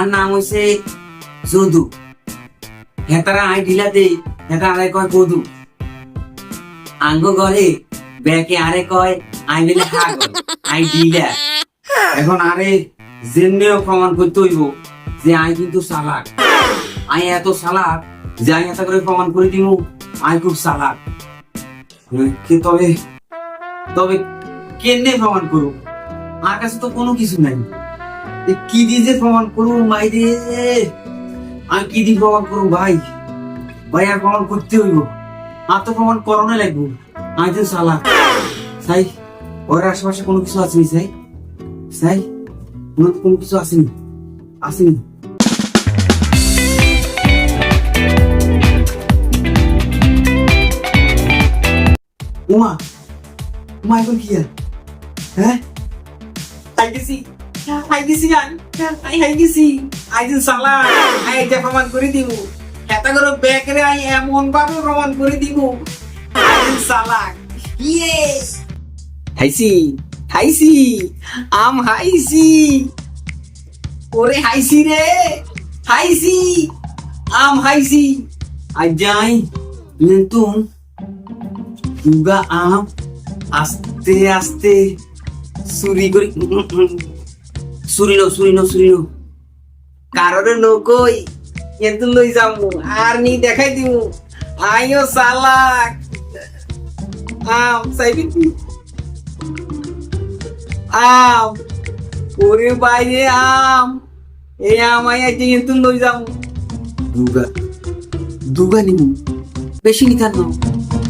আর নাম হইছে যদু। হেতারা আই ঢিলা দেই হেতা আরে কয় কদু আঙ্গ ঘরে ব্যাকে আরে কয়, আই মিলে হাগল, আই ঢিলা এখন আরে জেনেও প্রমাণ করতে হইব যে আই কিন্তু চালাক আই এত চালাক যে আই এত করে প্রমাণ করে দিব, আই খুব চালাক কি তবে তবে কেনে প্রমাণ করু আমার কাছে তো কোনো কিছু নাই। কি দিয়ে যে প্রমাণ করু মাই রে আমি কি দিয়ে প্রমাণ করু ভাই? ভাই, আর প্রমাণ করতে হইব। আর তো প্রমাণ করণে লাগবো। আমি তো সালা সাই ওর আশেপাশে কোনো কিছু আসেনি সাই সাই কোনো কোনো কিছু আসেনি আসেনি উমা উমা, এখন কি হ্যাঁ? আই গেছি আই গেছি আই আই গেছি আই সালা আই এটা প্রমাণ করে দিব করে এমন ভাবে প্রমাণ করে দিব সালা ইয়ে হাইছি হাইছি আম হাইছি ওরে হাইছি রে হাইছি আম হাইছি আজ যাই কিন্তু আম আস্তে আস্তে চুরি করি চুরি নো চুরি নো চুরি নো কারোর নৌকই কিন্তু লই যাব আর নি দেখাই দিব আইও সালাক আম সাইবি? আম। ওরে বাইরে আম। এই আম আই আজ কিন্তু লই যাব দুগা দুগা নিমু। বেশি নিতাম না।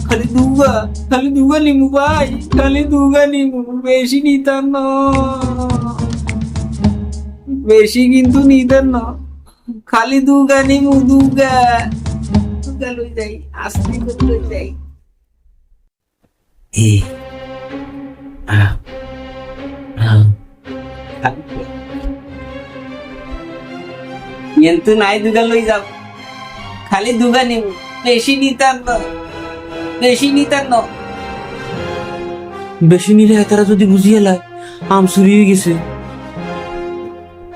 খালি দুগা খালি দুগা নিমু ভাই। খালি দুগা নিমু, বেশি নিতাম না। বেশি কিন্তু নিতেন না। খালি দুগা নিমু দুগা। লই যাই আস্তে করে লই যাই। এ আ আ। কিন্তু নাই দুগা লই যাব খালি দুগা নিমু বেশি নিতাম না। বেশি নিতাম না। বেশি নিলে তারা যদি বুঝিয়ে লাই আম চুরি হয়ে গেছে।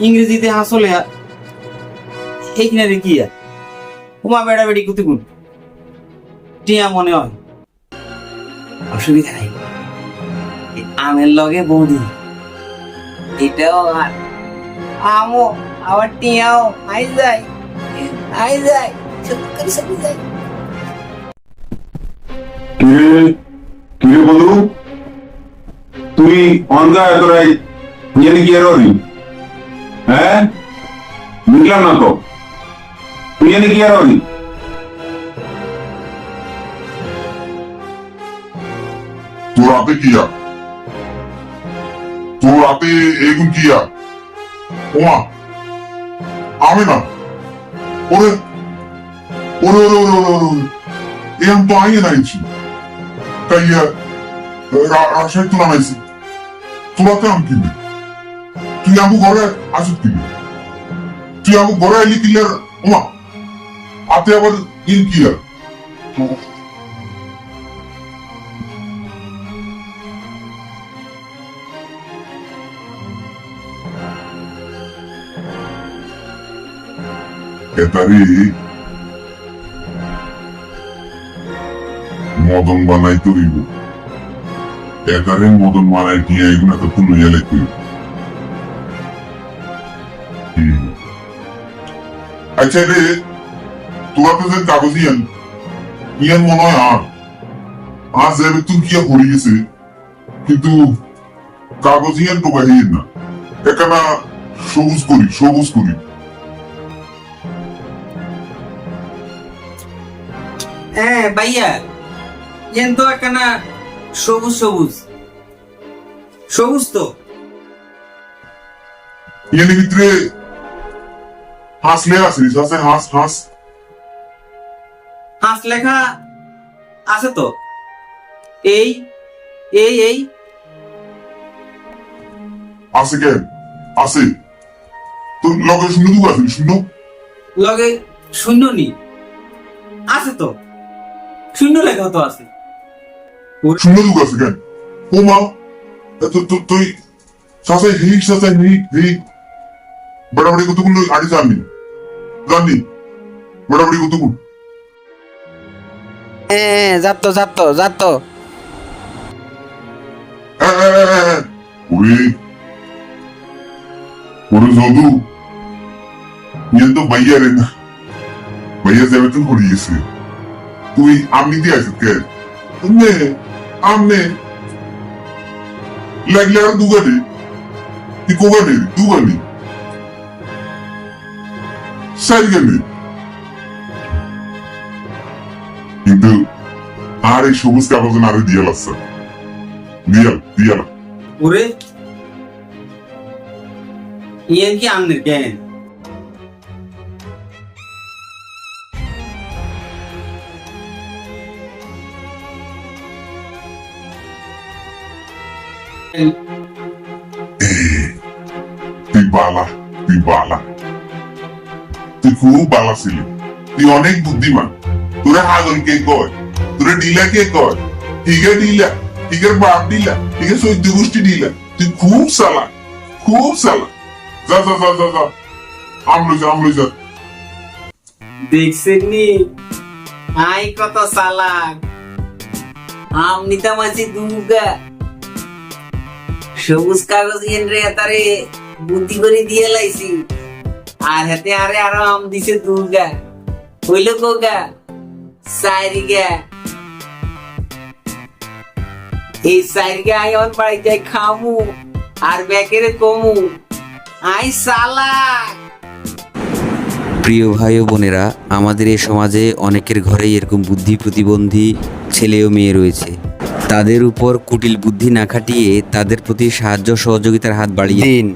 ইংরেজিতে হাঁসলেয়া এইখানে রে কি আর? উমা বেড়া বেড়ি কুতি গুণ টিয়া মনে হয়। অসুবিধা নাই। আমের লগে বৌদি। এটাও আর। আমও, আবার টিয়াও। আই যায় আই বন্ধু? তুই অনগা এতরাই জানি কি এররি হ্যাঁ? না তো। তুই জানি কি এররি তোর হাতে কি আর? তোর হাতে এগুন আমি না। ওরে ওরে ওরে ওরে ওরে ওরে এম তো আইয়ে নাইছি তাই রাশাই তো নামাইছি তোরাতে আম কিনবে তুই আমু ঘরে আসুক কিনবে তুই আমু ঘরে আইলি কিনলে ওমা, হাতে আবার ইন কি আর? এটারে মদন বানাই তৈব এটারে মদন বানাই দিয়ে এগুলো তো তুলে এলে কই আচ্ছা রে তোরা তো যে কাগজ ইয়ান ইয়ান মনে হয় আর। আজ যাবে তুই কি পড়ে গেছে কিন্তু কাগজ ইয়ান তো বাহির না। এখানা সবুজ করি সবুজ করি। হ্যাঁ ভাইয়া ইয়েন তো একখানা সবুজ সবুজ। সবুজ তো। ইয়ানের ভিতরে হাঁস লেখা আছে আছে হাঁস হাঁস হাঁস লেখা আছে তো? এই এই এই। আছে কেন আছে তোর লগে শূন্য দুটো আছে শূন্য? লগে শূন্য নি। আছে তো। শূন্য লেখা তো আছে। শূন্য দুটো আছে কেন ও মা তুই সাসাই হিক সাসাই হিক হিক। বড়াবড়ি কতগুলো আড়ি জাননি জাননি বড়াবড়ি কতগুলো হ্যাঁ যাতো যাতো যাতো ওরে ওরে যদু। ইয়ে তো ভাইয়া রে না। ভাইয়া যাবে তো করিয়েছে তুই আমি দিয়ে আছিস কে? নে আমনে। লাগলে আর দুগানে তুই কোগানে দুগানে সাইগানে কিন্তু আর এই সবুজ কাগজ আরে দিয়ে লাগছে দিয়াল দিয়াল ওরে ইয়ে কি আমনের কেন তুই বালা তুই খুব বালা ছিলি। তুই অনেক বুদ্ধিমান। তোরা হাগল কে কয়? তোরা ডিলা কে কয়? হিগা ডিলা হিগার বাপ ডিলা হিগা সৈদ্য গোষ্ঠী ডিলা। তুই খুব সালা খুব সালা যা যা যা যা যা। আমলো যা আমলো যা। দেখছেন নি? আই কত সালাক আম নিতাম আছি দুগা সবুজ কাগজ এন রে তারে বুদ্ধি করে দিয়ে লাইছি। আর হাতে আরে আরও আম দিছে দুগা হইল কোগা সাইরি গা এই সাইরি গা আই অন বাড়ি যাই খামু আর ব্যাকেরে কমু। আই সালাক প্রিয় ভাই ও বোনেরা আমাদের এই সমাজে অনেকের ঘরেই এরকম বুদ্ধি প্রতিবন্ধী ছেলে ও মেয়ে রয়েছে। তাদের উপর কুটিল বুদ্ধি না খাটিয়ে তাদের প্রতি সাহায্য সহযোগিতার হাত বাড়িয়ে দিন।